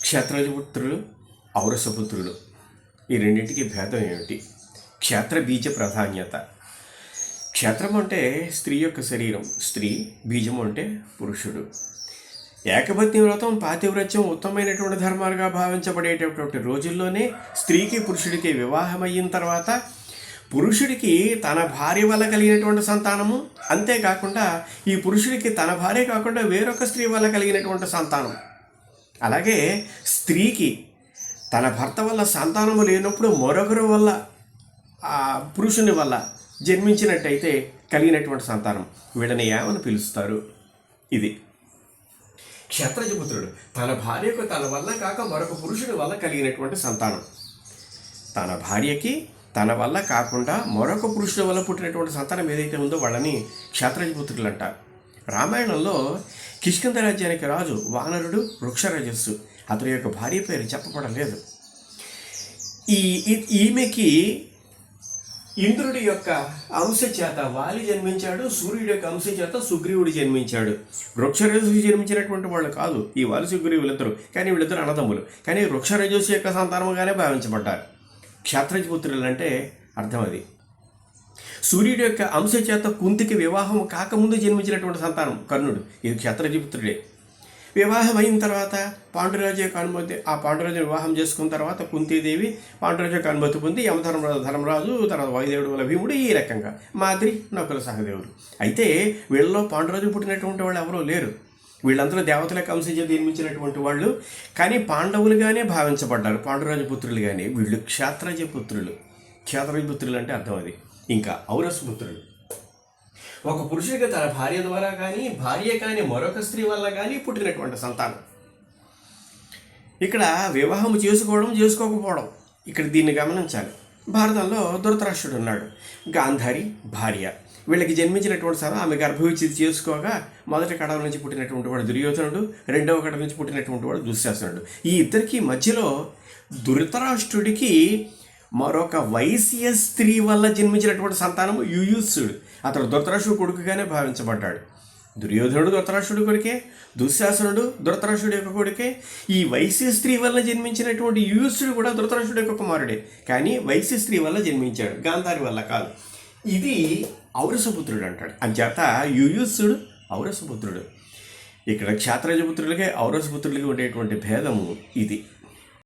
క్షేత్రపుత్రులు ఔరసపుత్రులు. ఈ రెండింటికి భేదం ఏమిటి? క్షేత్ర బీజ ప్రాధాన్యత. క్షేత్రం అంటే స్త్రీ యొక్క శరీరం స్త్రీ బీజం అంటే పురుషుడు. ఏకపత్ని వ్రతం పాతివ్రత్యం ఉత్తమమైనటువంటి ధర్మాలుగా భావించబడేటటువంటి రోజుల్లోనే స్త్రీకి పురుషుడికి వివాహం అయిన తర్వాత పురుషుడికి తన భార్య వల్ల కలిగినటువంటి సంతానము అంతేకాకుండా ఈ పురుషుడికి తన భార్య కాకుండా వేరొక స్త్రీ వల్ల కలిగినటువంటి సంతానం అలాగే స్త్రీకి తన భర్త వల్ల సంతానము లేనప్పుడు మరొకరు వల్ల ఆ పురుషుని వల్ల జన్మించినట్టయితే కలిగినటువంటి సంతానం. వీళ్ళని ఏమని పిలుస్తారు? ఇది. క్షత్రజపుత్రుడు తన భార్యకు తన వల్ల కాక మరొక పురుషుని వల్ల కలిగినటువంటి సంతానం. తన భార్యకి తన వల్ల కాకుండా మరొక పురుషుని వల్ల పుట్టినటువంటి సంతానం ఏదైతే ఉందో వాళ్ళని క్షత్రజపుత్రులు అంటారు రామాయణంలో కిష్కింద రాజ్యానికి రాజు వానరుడు వృక్షరజస్సు. అతని యొక్క భార్య పేరు చెప్పబడలేదు ఈ ఈ- ఈమెకి ఇంద్రుడి యొక్క అంశ చేత వాలి జన్మించాడు సూర్యుడి యొక్క అంశ చేత సుగ్రీవుడు జన్మించాడు. వృక్షరజస్సు జన్మించినటువంటి వాళ్ళు కాదు ఈ వాలి సుగ్రీవులిద్దరు. కానీ వీళ్ళిద్దరు అన్నదమ్ములు. కానీ వృక్షరజస్సు యొక్క సంతానముగానే భావించబడ్డారు. క్షేత్రజపుత్రులు అంటే అర్థం అది. సూర్యుడి యొక్క అంశ చేత కుంతికి వివాహం కాకముందు జన్మించినటువంటి సంతానం కర్ణుడు. ఇది క్షత్రజిపుత్రుడే వివాహం అయిన తర్వాత పాండురాజు యొక్క అనుమతి ఆ పాండురాజు వివాహం చేసుకున్న తర్వాత కుంతీదేవి పాండురాజు యొక్క అనుమతి పొంది యమధర్మరాజు ధర్మరాజు తర్వాత వాయుదేవుడు వల్ల భీముడు ఈ రకంగా మాదిరి నకుల సహదేవుడు. అయితే వీళ్ళలో పాండురాజు పుట్టినటువంటి వాళ్ళు ఎవరూ లేరు. వీళ్ళందరూ దేవతల యొక్క అంశం జన్మించినటువంటి వాళ్ళు. కానీ పాండవులుగానే భావించబడ్డారు పాండురాజు పుత్రులుగానే వీళ్ళు క్షేత్రజ పుత్రులు క్షేత్రజ పుత్రులు అంటే అర్థం అది. ఇంకా ఔరస్ ఒక పురుషుడికి తన భార్య ద్వారా కానీ భార్య కానీ మరొక స్త్రీ వల్ల కానీ పుట్టినటువంటి సంతానం. ఇక్కడ వివాహం చేసుకోవడం చేసుకోకపోవడం. ఇక్కడ దీన్ని గమనించాలి. భారతంలో ధృతరాష్ట్రుడు ఉన్నాడు గాంధారి భార్య. వీళ్ళకి జన్మించినటువంటి సరే ఆమె గర్భవిచ్ఛేది చేసుకోగా మొదటి కడవ నుంచి పుట్టినటువంటి వాడు దుర్యోధనుడు రెండవ కడవ నుంచి పుట్టినటువంటి వాడు దుశ్శాసనుడు. ఈ ఇద్దరికి మధ్యలో ధృతరాష్ట్రుడికి మరొక వైశ్య స్త్రీ వల్ల జన్మించినటువంటి సంతానము యుయుత్సుడు అతడు ధృతరాష్ట్రుడు కొడుకుగానే భావించబడ్డాడు. దుర్యోధనుడు ధృతరాష్ట్రుడి కొడుకే దుశ్శాసనుడు ధృతరాష్ట్రుడి యొక్క కొడుకే ఈ వైశ్య స్త్రీ వల్ల జన్మించినటువంటి యుయుత్సుడు కూడా ధృతరాష్ట్రుడి యొక్క కుమారుడే. కానీ వైశ్య స్త్రీ వల్ల జన్మించాడు గాంధారి వల్ల కాదు. ఇది ఔరసపుత్రుడు అంటాడు. అంచేత యుయుత్సుడు ఔరసపుత్రుడు. ఇక్కడ క్షాత్రజపుత్రులకే ఔరసపుత్రులకి ఉండేటువంటి భేదము ఇది.